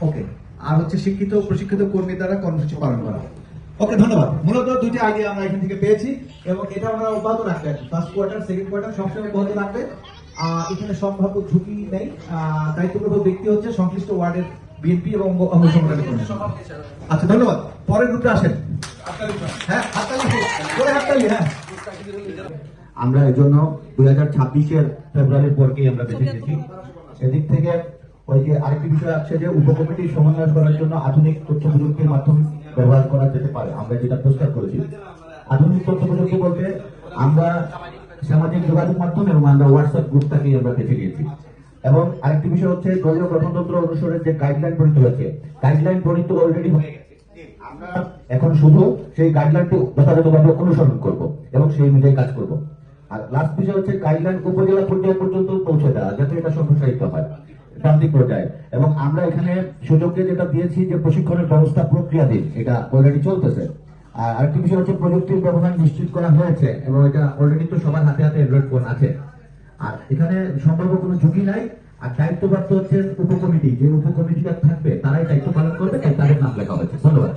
ওকে। আর হচ্ছে শিক্ষিত প্রশিক্ষিত কর্মী দ্বারা কর্মসূচি পালন করা ওকে ধন্যবাদ। মূলত দুটি আইডিয়া আমরা এখান থেকে পেয়েছি এবং এটা আমরা অব্যাহত রাখবেন ফার্স্ট কোয়ার্টার সেকেন্ড কোয়ার্টার সবসময় অব্যাহত রাখবে। এখানে সম্ভাব্য ঝুঁকি নেই। আহ, দায়িত্বপ্রদ ব্যক্তি হচ্ছে সংশ্লিষ্ট ওয়ার্ডের বিএনপি এবং আচ্ছা ধন্যবাদ। পরের গ্রুপে আসেন। হ্যাঁ হাততালি হ্যাঁ। আমরা এজন্য দুই হাজার ছাব্বিশের ফেব্রুয়ারির পরকেই আমরা বেছে নিয়েছি সেদিক থেকে ওই যে আরেকটি বিষয় আছে যে সমন্বয় করার জন্য আধুনিক তথ্য প্রযুক্তির মাধ্যম ব্যবহার করা যেতে পারে। আমরা যেটা প্রস্তাব করেছি। আধুনিক তথ্য প্রযুক্তি বলতে আমরা সামাজিক যোগাযোগ মাধ্যম এবং আমরা হোয়াটসঅ্যাপ আমরা বেছে নিয়েছি। এবং আরেকটি বিষয় হচ্ছে দলীয় গঠনতন্ত্র অনুসারে যে গাইডলাইন প্রণীত হয়েছে গাইডলাইন প্রণীত অলরেডি হয়ে আমরা এখন শুধু সেই গাইডলাইনটি যথাযথভাবে অনুসরণ করব এবং সেই অনুযায়ী কাজ করব। আর লাস্ট বিষয় হচ্ছে গাইডলাইন উপজেলা পর্যায় পর্যন্ত পৌঁছে দেওয়া, যাতে এটা সম্প্রসারিত হয়। প্রান্তিক পর্যায়ে। এবং আমরা এখানে সুযোগকে যেটা দিয়েছি যে প্রশিক্ষণের ব্যবস্থা প্রক্রিয়াধীন, এটা অলরেডি চলতেছে। আর আরেকটি বিষয় হচ্ছে প্রযুক্তির ব্যবহার নিশ্চিত করা হয়েছে এবং এটা অলরেডি তো সবার হাতে হাতে অ্যান্ড্রয়েড ফোন আছে। আর এখানে সম্ভাব্য কোনো ঝুঁকি নাই, আর দায়িত্বপ্রাপ্ত হচ্ছে উপকমিটি, যে উপকমিটিটা থাকবে তারাই দায়িত্ব পালন করবে, তাদের নাম লেখা হয়েছে। ধন্যবাদ।